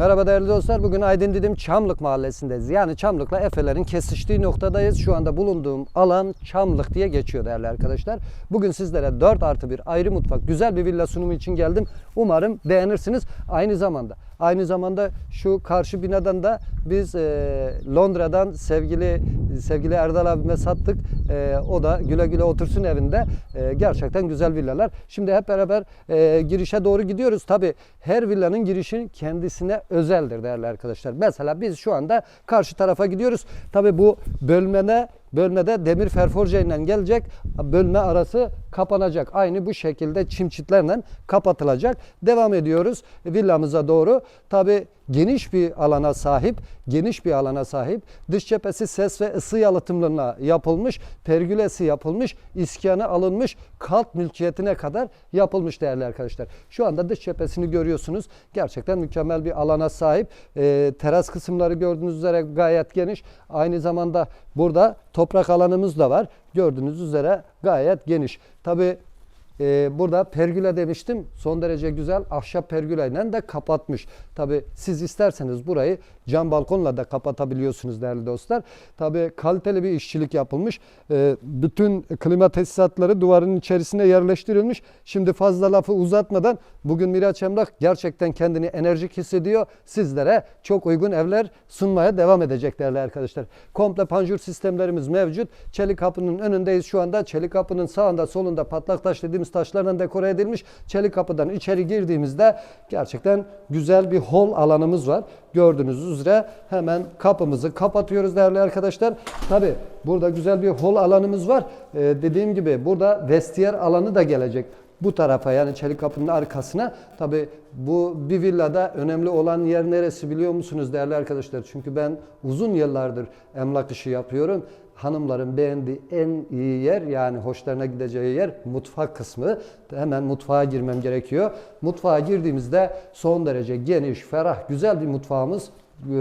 Merhaba değerli dostlar. Bugün Aydın Didim Çamlık mahallesindeyiz. Yani Çamlık'la Efe'lerin kesiştiği noktadayız. Şu anda bulunduğum alan Çamlık diye geçiyor değerli arkadaşlar. Bugün sizlere 4 artı bir ayrı mutfak, güzel bir villa sunumu için geldim. Umarım beğenirsiniz. Aynı zamanda Aynı zamanda şu karşı binadan da biz e, Londra'dan sevgili sevgili Erdal abime sattık. E, o da güle güle otursun evinde. E, gerçekten güzel villalar. Şimdi hep beraber e, girişe doğru gidiyoruz. Tabi her villanın girişi kendisine özeldir değerli arkadaşlar. Mesela biz şu anda karşı tarafa gidiyoruz. Tabi bu bölmene Bölmede demir ferforje ile gelecek. Bölme arası kapanacak. Aynı bu şekilde çimçitlerle kapatılacak. Devam ediyoruz villamıza doğru. Tabi geniş bir alana sahip, geniş bir alana sahip. Dış cephesi ses ve ısı yalıtımlarına yapılmış, pergülesi yapılmış, iskanı alınmış, kalt mülkiyetine kadar yapılmış değerli arkadaşlar. Şu anda dış cephesini görüyorsunuz. Gerçekten mükemmel bir alana sahip. Ee, teras kısımları gördüğünüz üzere gayet geniş. Aynı zamanda burada toprak alanımız da var. Gördüğünüz üzere gayet geniş. Tabi ee, burada pergüle demiştim. Son derece güzel ahşap pergüleyle de kapatmış. Tabi siz isterseniz burayı cam balkonla da kapatabiliyorsunuz değerli dostlar. Tabi kaliteli bir işçilik yapılmış. Ee, bütün klima tesisatları duvarın içerisine yerleştirilmiş. Şimdi fazla lafı uzatmadan bugün Miraç Emlak gerçekten kendini enerjik hissediyor. Sizlere çok uygun evler sunmaya devam edecek değerli arkadaşlar. Komple panjur sistemlerimiz mevcut. Çelik kapının önündeyiz şu anda. Çelik kapının sağında solunda patlak taş dediğimiz taşlarla dekore edilmiş. Çelik kapıdan içeri girdiğimizde gerçekten güzel bir hol alanımız var. Gördüğünüz üzere hemen kapımızı kapatıyoruz değerli arkadaşlar. Tabi burada güzel bir hol alanımız var. Ee, dediğim gibi burada vestiyer alanı da gelecek bu tarafa yani çelik kapının arkasına tabi bu bir villada önemli olan yer neresi biliyor musunuz değerli arkadaşlar? Çünkü ben uzun yıllardır emlak işi yapıyorum. Hanımların beğendiği en iyi yer yani hoşlarına gideceği yer mutfak kısmı. Hemen mutfağa girmem gerekiyor. Mutfağa girdiğimizde son derece geniş, ferah, güzel bir mutfağımız e,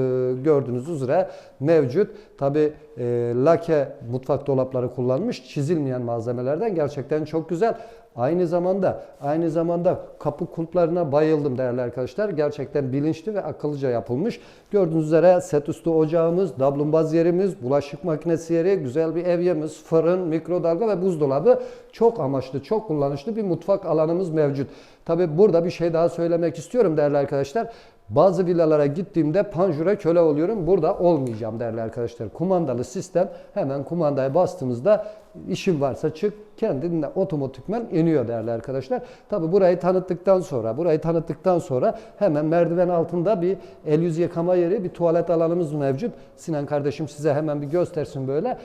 gördüğünüz üzere mevcut. Tabi e, lake mutfak dolapları kullanmış. Çizilmeyen malzemelerden gerçekten çok güzel. Aynı zamanda aynı zamanda kapı kulplarına bayıldım değerli arkadaşlar. Gerçekten bilinçli ve akıllıca yapılmış. Gördüğünüz üzere set üstü ocağımız, dablumbaz yerimiz, bulaşık makinesi yeri, güzel bir evyemiz, fırın, mikrodalga ve buzdolabı çok amaçlı, çok kullanışlı bir mutfak alanımız mevcut. Tabi burada bir şey daha söylemek istiyorum değerli arkadaşlar. Bazı villalara gittiğimde panjura köle oluyorum. Burada olmayacağım değerli arkadaşlar. Kumandalı sistem hemen kumandaya bastığımızda işin varsa çık kendinle otomatikman iniyor değerli arkadaşlar. Tabi burayı tanıttıktan sonra burayı tanıttıktan sonra hemen merdiven altında bir el yüz yıkama yeri bir tuvalet alanımız mevcut. Sinan kardeşim size hemen bir göstersin böyle.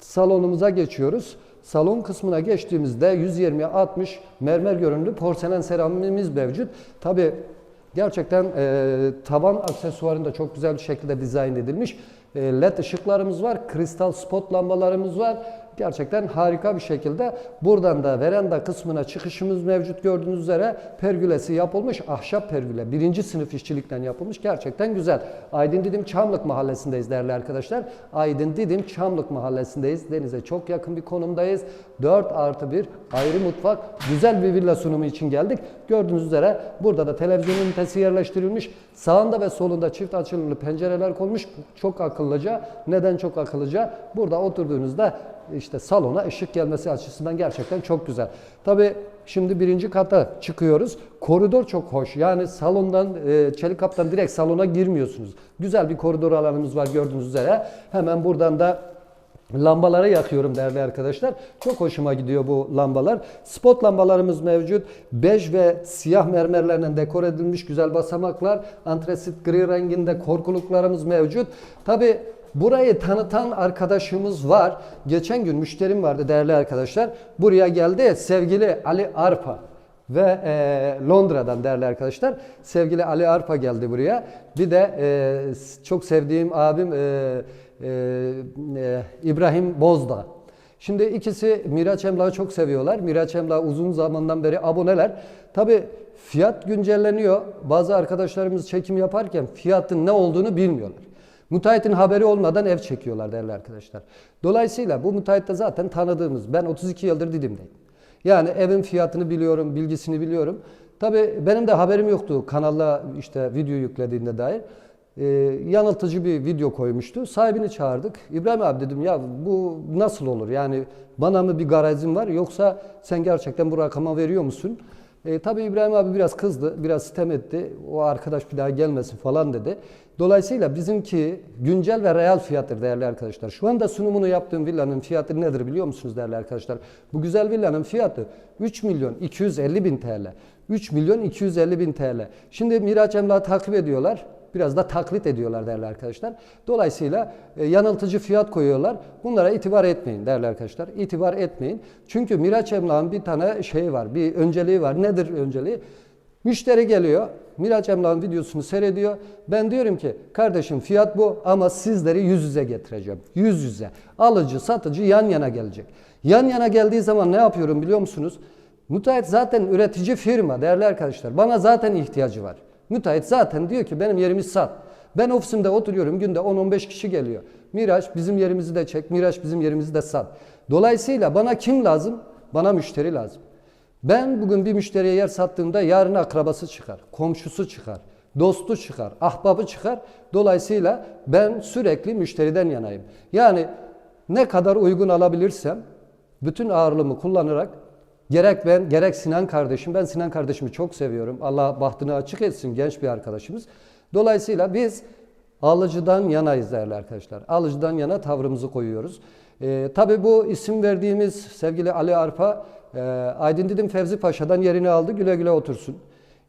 Salonumuza geçiyoruz. Salon kısmına geçtiğimizde 120-60 mermer görünümlü porselen seramimiz mevcut. Tabi Gerçekten e, tavan aksesuarında çok güzel bir şekilde dizayn edilmiş. E, LED ışıklarımız var, kristal spot lambalarımız var. Gerçekten harika bir şekilde buradan da veranda kısmına çıkışımız mevcut gördüğünüz üzere pergülesi yapılmış. Ahşap pergüle. Birinci sınıf işçilikten yapılmış. Gerçekten güzel. Aydın Didim Çamlık mahallesindeyiz değerli arkadaşlar. Aydın Didim Çamlık mahallesindeyiz. Denize çok yakın bir konumdayız. 4 artı 1 ayrı mutfak. Güzel bir villa sunumu için geldik. Gördüğünüz üzere burada da televizyon ünitesi yerleştirilmiş. Sağında ve solunda çift açılımlı pencereler konmuş. Çok akıllıca. Neden çok akıllıca? Burada oturduğunuzda işte salona ışık gelmesi açısından gerçekten çok güzel. Tabi şimdi birinci kata çıkıyoruz. Koridor çok hoş. Yani salondan, e, çelik kaptan direkt salona girmiyorsunuz. Güzel bir koridor alanımız var gördüğünüz üzere. Hemen buradan da Lambaları yakıyorum değerli arkadaşlar. Çok hoşuma gidiyor bu lambalar. Spot lambalarımız mevcut. Bej ve siyah mermerlerle dekor edilmiş güzel basamaklar. Antresit gri renginde korkuluklarımız mevcut. Tabi Burayı tanıtan arkadaşımız var. Geçen gün müşterim vardı değerli arkadaşlar. Buraya geldi sevgili Ali Arpa ve e, Londra'dan değerli arkadaşlar. Sevgili Ali Arpa geldi buraya. Bir de e, çok sevdiğim abim e, e, e, İbrahim Bozdağ. Şimdi ikisi Miraç Emlak'ı çok seviyorlar. Miraç Emlak uzun zamandan beri aboneler. Tabi fiyat güncelleniyor. Bazı arkadaşlarımız çekim yaparken fiyatın ne olduğunu bilmiyorlar. Müteahhitin haberi olmadan ev çekiyorlar değerli arkadaşlar. Dolayısıyla bu müteahhit de zaten tanıdığımız. Ben 32 yıldır Didim'deyim. Yani evin fiyatını biliyorum, bilgisini biliyorum. Tabii benim de haberim yoktu kanala işte video yüklediğinde dair. Ee, yanıltıcı bir video koymuştu. Sahibini çağırdık. İbrahim abi dedim ya bu nasıl olur? Yani bana mı bir garajın var yoksa sen gerçekten bu rakama veriyor musun? E, tabii İbrahim abi biraz kızdı, biraz sitem etti. O arkadaş bir daha gelmesin falan dedi. Dolayısıyla bizimki güncel ve real fiyattır değerli arkadaşlar. Şu anda sunumunu yaptığım villanın fiyatı nedir biliyor musunuz değerli arkadaşlar? Bu güzel villanın fiyatı 3 milyon 250 bin TL. 3 milyon 250 bin TL. Şimdi Miraç Emlak'ı takip ediyorlar. Biraz da taklit ediyorlar değerli arkadaşlar. Dolayısıyla e, yanıltıcı fiyat koyuyorlar. Bunlara itibar etmeyin değerli arkadaşlar. İtibar etmeyin. Çünkü Miraç Emlak'ın bir tane şeyi var, bir önceliği var. Nedir önceliği? Müşteri geliyor, Miraç Emlak'ın videosunu seyrediyor. Ben diyorum ki kardeşim fiyat bu ama sizleri yüz yüze getireceğim. Yüz yüze. Alıcı, satıcı yan yana gelecek. Yan yana geldiği zaman ne yapıyorum biliyor musunuz? Müteahhit zaten üretici firma değerli arkadaşlar. Bana zaten ihtiyacı var. Müteahhit zaten diyor ki benim yerimi sat. Ben ofisimde oturuyorum günde 10-15 kişi geliyor. Miraç bizim yerimizi de çek, Miraç bizim yerimizi de sat. Dolayısıyla bana kim lazım? Bana müşteri lazım. Ben bugün bir müşteriye yer sattığımda yarın akrabası çıkar, komşusu çıkar, dostu çıkar, ahbabı çıkar. Dolayısıyla ben sürekli müşteriden yanayım. Yani ne kadar uygun alabilirsem bütün ağırlığımı kullanarak gerek ben gerek Sinan kardeşim ben Sinan kardeşimi çok seviyorum. Allah bahtını açık etsin genç bir arkadaşımız. Dolayısıyla biz alıcıdan yanayız değerli arkadaşlar. Alıcıdan yana tavrımızı koyuyoruz. Ee, tabii bu isim verdiğimiz sevgili Ali Arpa e, Aydın Didim Fevzi Paşa'dan yerini aldı. Güle güle otursun.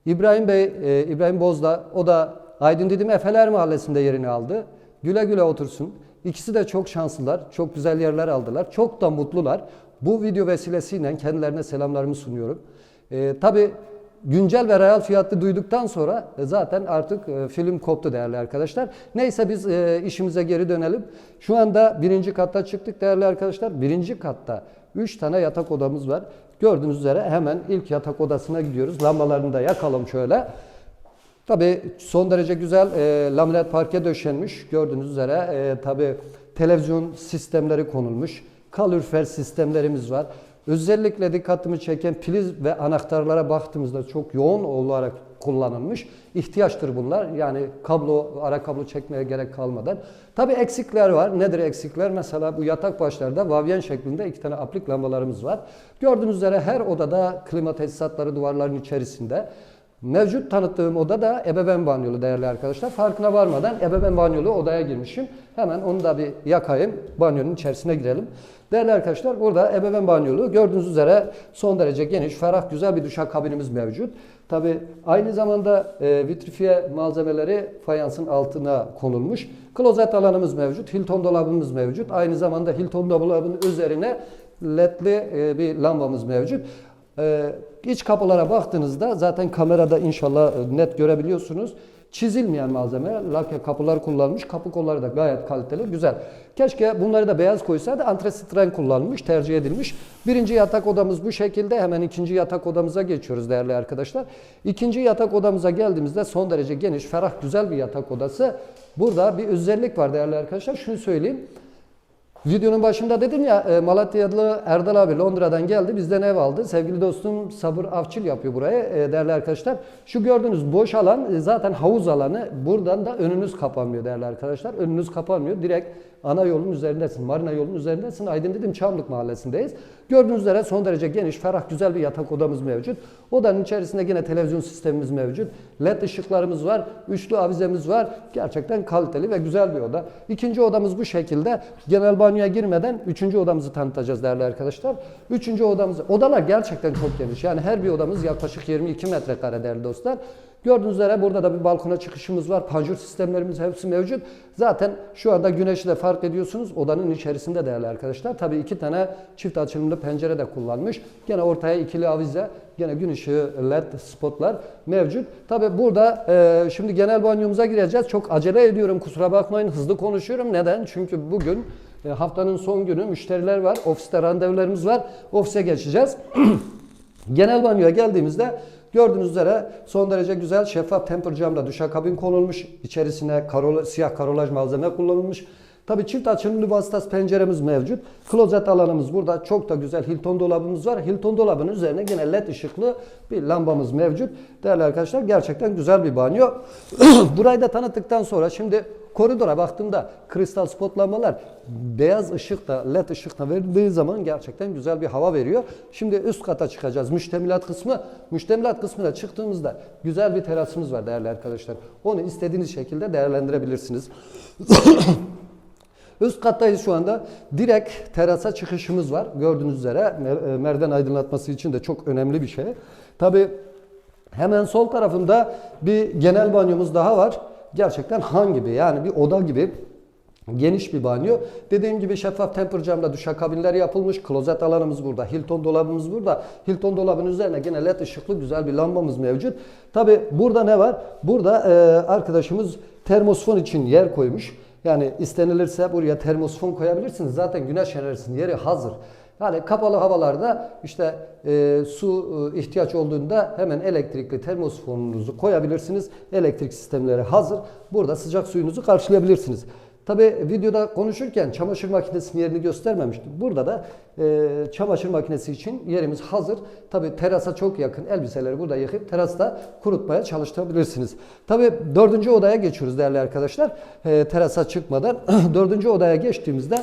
İbrahim Bey, e, İbrahim Bozda o da Aydın Didim Efeler Mahallesi'nde yerini aldı. Güle güle otursun. İkisi de çok şanslılar. Çok güzel yerler aldılar. Çok da mutlular. Bu video vesilesiyle kendilerine selamlarımı sunuyorum. E, tabii güncel ve real fiyatı duyduktan sonra e, zaten artık e, film koptu değerli arkadaşlar. Neyse biz e, işimize geri dönelim. Şu anda birinci katta çıktık değerli arkadaşlar. Birinci katta 3 tane yatak odamız var. Gördüğünüz üzere hemen ilk yatak odasına gidiyoruz. Lambalarını da yakalım şöyle. Tabii son derece güzel e, laminat parke döşenmiş. Gördüğünüz üzere e, tabii televizyon sistemleri konulmuş. Kalorifer sistemlerimiz var. Özellikle dikkatimi çeken priz ve anahtarlara baktığımızda çok yoğun olarak kullanılmış. İhtiyaçtır bunlar. Yani kablo, ara kablo çekmeye gerek kalmadan. Tabii eksikler var. Nedir eksikler? Mesela bu yatak başlarda vavyen şeklinde iki tane aplik lambalarımız var. Gördüğünüz üzere her odada klima tesisatları duvarların içerisinde. Mevcut tanıttığım oda da ebeveyn banyolu değerli arkadaşlar. Farkına varmadan ebeveyn banyolu odaya girmişim. Hemen onu da bir yakayım. Banyonun içerisine girelim. Değerli arkadaşlar burada ebeveyn banyolu gördüğünüz üzere son derece geniş, ferah, güzel bir duşak kabinimiz mevcut. Tabi aynı zamanda e, vitrifiye malzemeleri fayansın altına konulmuş. Klozet alanımız mevcut, Hilton dolabımız mevcut. Aynı zamanda Hilton dolabının üzerine ledli e, bir lambamız mevcut. Ee, iç kapılara baktığınızda zaten kamerada inşallah e, net görebiliyorsunuz. Çizilmeyen malzeme, lake kapılar kullanmış. Kapı kolları da gayet kaliteli, güzel. Keşke bunları da beyaz koysaydı antrasit renk kullanılmış, tercih edilmiş. Birinci yatak odamız bu şekilde. Hemen ikinci yatak odamıza geçiyoruz değerli arkadaşlar. İkinci yatak odamıza geldiğimizde son derece geniş, ferah, güzel bir yatak odası. Burada bir özellik var değerli arkadaşlar. Şunu söyleyeyim. Videonun başında dedim ya e, Malatyalı Erdal abi Londra'dan geldi bizden ev aldı. Sevgili dostum Sabır Avçıl yapıyor buraya e, değerli arkadaşlar. Şu gördüğünüz boş alan e, zaten havuz alanı. Buradan da önünüz kapanmıyor değerli arkadaşlar. Önünüz kapanmıyor. Direkt ana yolun üzerindesin. Marina yolunun üzerindesin. Aydın dedim Çamlık mahallesindeyiz. Gördüğünüz üzere son derece geniş, ferah, güzel bir yatak odamız mevcut. Odanın içerisinde yine televizyon sistemimiz mevcut. LED ışıklarımız var. Üçlü avizemiz var. Gerçekten kaliteli ve güzel bir oda. İkinci odamız bu şekilde. Genel banyoya girmeden üçüncü odamızı tanıtacağız değerli arkadaşlar. Üçüncü odamız, odalar gerçekten çok geniş. Yani her bir odamız yaklaşık 22 metrekare değerli dostlar. Gördüğünüz üzere burada da bir balkona çıkışımız var. Panjur sistemlerimiz hepsi mevcut. Zaten şu anda güneşi de fark ediyorsunuz. Odanın içerisinde değerli arkadaşlar. Tabii iki tane çift açılımlı pencere de kullanmış. Gene ortaya ikili avize, gene gün ışığı led spotlar mevcut. Tabii burada e, şimdi genel banyomuza gireceğiz. Çok acele ediyorum kusura bakmayın. Hızlı konuşuyorum. Neden? Çünkü bugün e, haftanın son günü müşteriler var. Ofiste randevularımız var. Ofise geçeceğiz. Genel banyoya geldiğimizde gördüğünüz üzere son derece güzel şeffaf temper camla duşakabin konulmuş. İçerisine karol, siyah karolaj malzeme kullanılmış. Tabii çift açımlı vasıtası penceremiz mevcut. Klozet alanımız burada. Çok da güzel Hilton dolabımız var. Hilton dolabının üzerine yine led ışıklı bir lambamız mevcut. Değerli arkadaşlar gerçekten güzel bir banyo. Burayı da tanıttıktan sonra şimdi koridora baktığımda kristal spot lambalar beyaz ışıkla led ışıkla verildiği zaman gerçekten güzel bir hava veriyor. Şimdi üst kata çıkacağız. Müştemilat kısmı. Müştemilat kısmına çıktığımızda güzel bir terasımız var değerli arkadaşlar. Onu istediğiniz şekilde değerlendirebilirsiniz. Üst kattayız şu anda. Direkt terasa çıkışımız var. Gördüğünüz üzere e, merdiven aydınlatması için de çok önemli bir şey. Tabi hemen sol tarafında bir genel banyomuz daha var. Gerçekten han gibi yani bir oda gibi geniş bir banyo. Dediğim gibi şeffaf temper camla duşakabinleri yapılmış. Klozet alanımız burada. Hilton dolabımız burada. Hilton dolabının üzerine yine led ışıklı güzel bir lambamız mevcut. Tabi burada ne var? Burada e, arkadaşımız termosfon için yer koymuş. Yani istenilirse buraya termosfon koyabilirsiniz. Zaten güneş enerjisinin yeri hazır. Yani kapalı havalarda işte e, su e, ihtiyaç olduğunda hemen elektrikli termosfonunuzu koyabilirsiniz. Elektrik sistemleri hazır. Burada sıcak suyunuzu karşılayabilirsiniz. Tabi videoda konuşurken çamaşır makinesinin yerini göstermemiştim. Burada da e, çamaşır makinesi için yerimiz hazır. Tabi terasa çok yakın. Elbiseleri burada yıkayıp terasta kurutmaya çalıştırabilirsiniz. Tabi dördüncü odaya geçiyoruz değerli arkadaşlar. E, terasa çıkmadan dördüncü odaya geçtiğimizde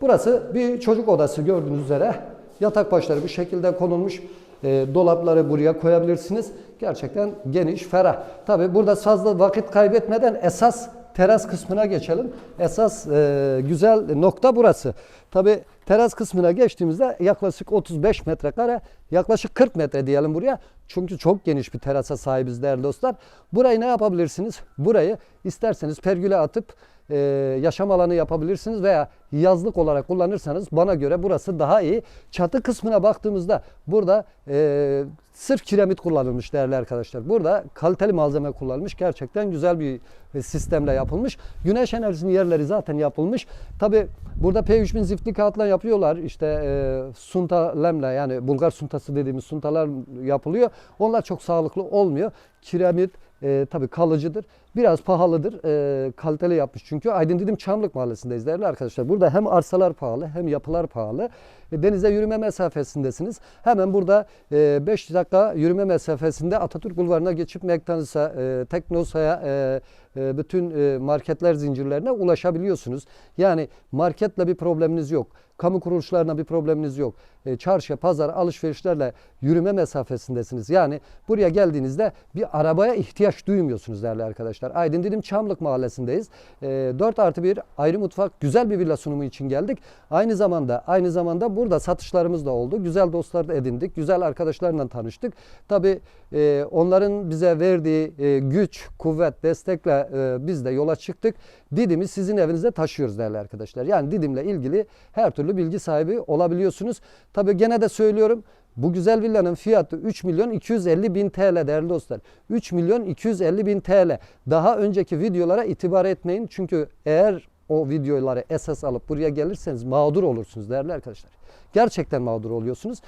burası bir çocuk odası gördüğünüz üzere. Yatak başları bu şekilde konulmuş. E, dolapları buraya koyabilirsiniz. Gerçekten geniş, ferah. Tabi burada fazla vakit kaybetmeden esas teras kısmına geçelim. Esas e, güzel nokta burası. Tabi teras kısmına geçtiğimizde yaklaşık 35 metrekare, yaklaşık 40 metre diyelim buraya. Çünkü çok geniş bir terasa sahibiz değerli dostlar. Burayı ne yapabilirsiniz? Burayı isterseniz pergüle atıp e, yaşam alanı yapabilirsiniz veya yazlık olarak kullanırsanız bana göre burası daha iyi. Çatı kısmına baktığımızda burada e, sırf kiremit kullanılmış değerli arkadaşlar. Burada kaliteli malzeme kullanılmış. Gerçekten güzel bir e, sistemle yapılmış. Güneş enerjisinin yerleri zaten yapılmış. Tabi burada P3000 ziftli kağıtla yapıyorlar. İşte e, sunta lemle yani Bulgar suntası dediğimiz suntalar yapılıyor. Onlar çok sağlıklı olmuyor. Kiremit e, tabii kalıcıdır. Biraz pahalıdır. E, kaliteli yapmış çünkü. Aydın Didim Çamlık Mahallesi'ndeyiz değerli arkadaşlar. Burada hem arsalar pahalı hem yapılar pahalı. E, denize yürüme mesafesindesiniz. Hemen burada 5 dakika yürüme mesafesinde Atatürk Bulvarı'na geçip McDonald's'a, e, Teknosa'ya, e, e, bütün e, marketler zincirlerine ulaşabiliyorsunuz. Yani marketle bir probleminiz yok. Kamu kuruluşlarına bir probleminiz yok. E, çarşı, pazar, alışverişlerle yürüme mesafesindesiniz. Yani buraya geldiğinizde bir arabaya ihtiyaç duymuyorsunuz değerli arkadaşlar. Aydın Didim Çamlık Mahallesi'ndeyiz. E, 4 artı 1 ayrı mutfak güzel bir villa sunumu için geldik. Aynı zamanda aynı zamanda burada satışlarımız da oldu. Güzel dostlar da edindik. Güzel arkadaşlarla tanıştık. Tabi e, onların bize verdiği e, güç, kuvvet, destekle e, biz de yola çıktık. Didim'i sizin evinize taşıyoruz değerli arkadaşlar. Yani Didim'le ilgili her türlü bilgi sahibi olabiliyorsunuz. Tabi gene de söylüyorum. Bu güzel villanın fiyatı 3 milyon 250 bin TL değerli dostlar. 3 milyon 250 bin TL. Daha önceki videolara itibar etmeyin. Çünkü eğer o videoları esas alıp buraya gelirseniz mağdur olursunuz değerli arkadaşlar. Gerçekten mağdur oluyorsunuz.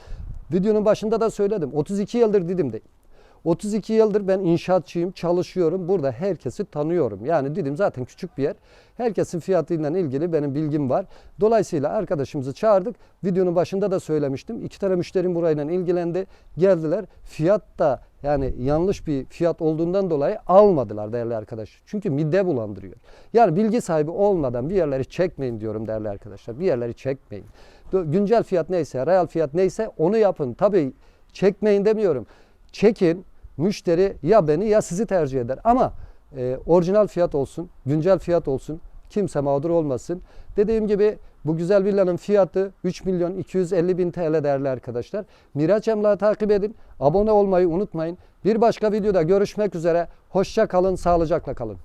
Videonun başında da söyledim. 32 yıldır Didim'deyim. 32 yıldır ben inşaatçıyım, çalışıyorum. Burada herkesi tanıyorum. Yani Didim zaten küçük bir yer. Herkesin fiyatıyla ilgili benim bilgim var. Dolayısıyla arkadaşımızı çağırdık. Videonun başında da söylemiştim. İki tane müşterim burayla ilgilendi. Geldiler. Fiyat da yani yanlış bir fiyat olduğundan dolayı almadılar değerli arkadaş. Çünkü mide bulandırıyor. Yani bilgi sahibi olmadan bir yerleri çekmeyin diyorum değerli arkadaşlar. Bir yerleri çekmeyin. Güncel fiyat neyse, real fiyat neyse onu yapın. Tabii çekmeyin demiyorum. Çekin, müşteri ya beni ya sizi tercih eder. Ama e, orijinal fiyat olsun, güncel fiyat olsun. Kimse mağdur olmasın. Dediğim gibi bu güzel villanın fiyatı 3 milyon 250 bin TL değerli arkadaşlar. Miraç Emlak'ı takip edin. Abone olmayı unutmayın. Bir başka videoda görüşmek üzere. Hoşça kalın, sağlıcakla kalın.